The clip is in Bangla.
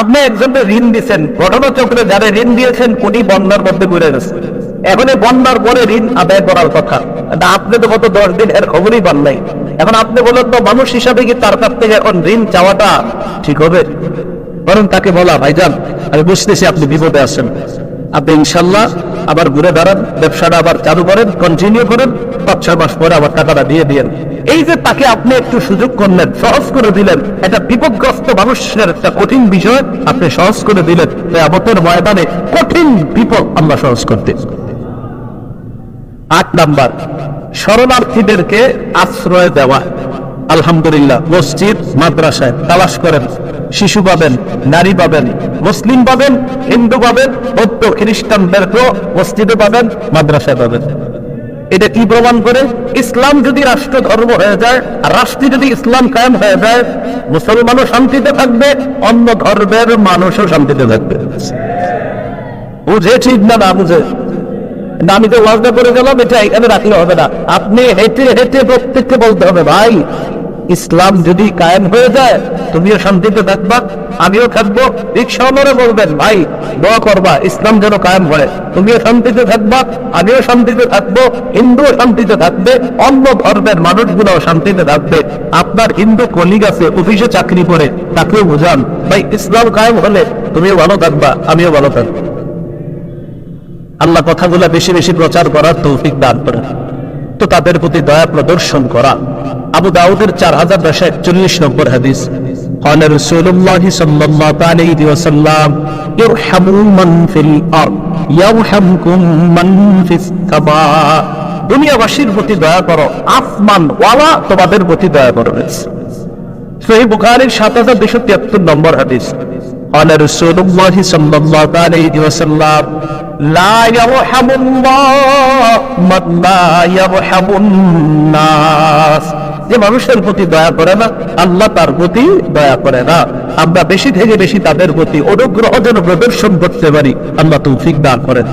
আপনি একজনকে ঋণ দিচ্ছেন ঘটনাচক্রে যারা ঋণ দিয়েছেন কোটি বন্যার মধ্যে ঘুরে গেছে। এখন এই বন্যার পরে ঋণ আদায় করার কথা। আপনি তো গত দশ দিন এর খবরই পান নাই। এখন আপনি বলেন তো, মানুষ হিসাবে কি তার কাছ থেকে এখন ঋণ চাওয়াটা ঠিক হবে? বরং তাকে বলা, ভাইজান, আমি বুঝতেছি আপনি বিপদে আছেন। আপনি ইনশাল্লাহ আবার ঘুরে দাঁড়ান ব্যবসাটা আবার চালু করেন কন্টিনিউ করেন, পাঁচ, ছয় মাস পরে আবার টাকাটা দিয়ে দিয়েন। এই যে তাকে আপনি একটু সুযোগ করলেন, সহজ করে দিলেন, একটা বিপদগ্রস্ত মানুষের একটা কঠিন বিষয় আপনি সহজ করে দিলেন, কেয়ামতের ময়দানে কঠিন বিপদ আমরা সহজ করতে আট নাম্বার, শরণার্থীদেরকে আশ্রয় দেওয়া। আলহামদুলিল্লাহ, মসজিদ, মাদ্রাসায় তালাশ করেন, শিশু পাবেন, নারী পাবেন, মুসলিম পাবেন, হিন্দু পাবেন, বৌদ্ধ খ্রিস্টানদেরকেও মসজিদে পাবেন, মাদ্রাসায় পাবেন। এটা কি প্রমাণ করে? ইসলাম যদি রাষ্ট্র ধর্ম হয়ে যায়, আর রাষ্ট্রে যদি ইসলাম কায়েম হয়ে যায়, মুসলমানও শান্তিতে থাকবে, অন্য ধর্মের মানুষও শান্তিতে থাকবে। বুঝে ঠিক না না বুঝে? আমি তো ওয়াজটা করে গেলাম, এটা এখানে রাখলে হবে না। আপনি হেঁটে হেঁটে প্রত্যেককে বলতে হবে, ভাই ইসলাম যদি কায়েম হয়ে যায়, তুমিও শান্তিতে থাকবা, আমিও থাকব। রিক্সাওয়ালারে বলবেন, ভাই, দোয়া করবা, ইসলাম যেন কায়েম হয়। তুমিও শান্তিতে থাকবা, আমিও শান্তিতে থাকব, হিন্দুও শান্তিতে থাকবে, অন্য ধর্মের মানুষগুলোও শান্তিতে থাকবে। আপনার হিন্দু কলিগ আছে, অফিসে চাকরি করে, তাকেও বুঝান, ভাই, ইসলাম কায়েম হলে তুমিও ভালো থাকবা, আমিও ভালো থাকব। আল্লাহ কথাগুলো বেশি বেশি প্রচার করার তৌফিক দান করেন। তো তাদের প্রতি দয়া প্রদর্শন করা। আবু দাউদের চার হাজার দশশো একচল্লিশ নম্বর হাদিস قال رسول الله صلى الله عليه وسلم ارحموا من في الارض يرحمكم من في السماء দুনিয়াবাসীর প্রতি দয়া করো আসমান ওয়ালা তোমাদের প্রতি দয়া করো সহি বুখারীর সাত হাজার দুশো তিয়াত্তর নম্বর হাদিস قال رسول الله صلى الله عليه وسلم لا يرحم الله من لا يرحم الناس যে মানুষের প্রতি দয়া করে না, আল্লাহ তার প্রতি দয়া করে না। আমরা বেশি থেকে বেশি তাদের প্রতি অনুগ্রহ যেন প্রদর্শন করতে পারি। আল্লাহ তৌফিক দান করেন।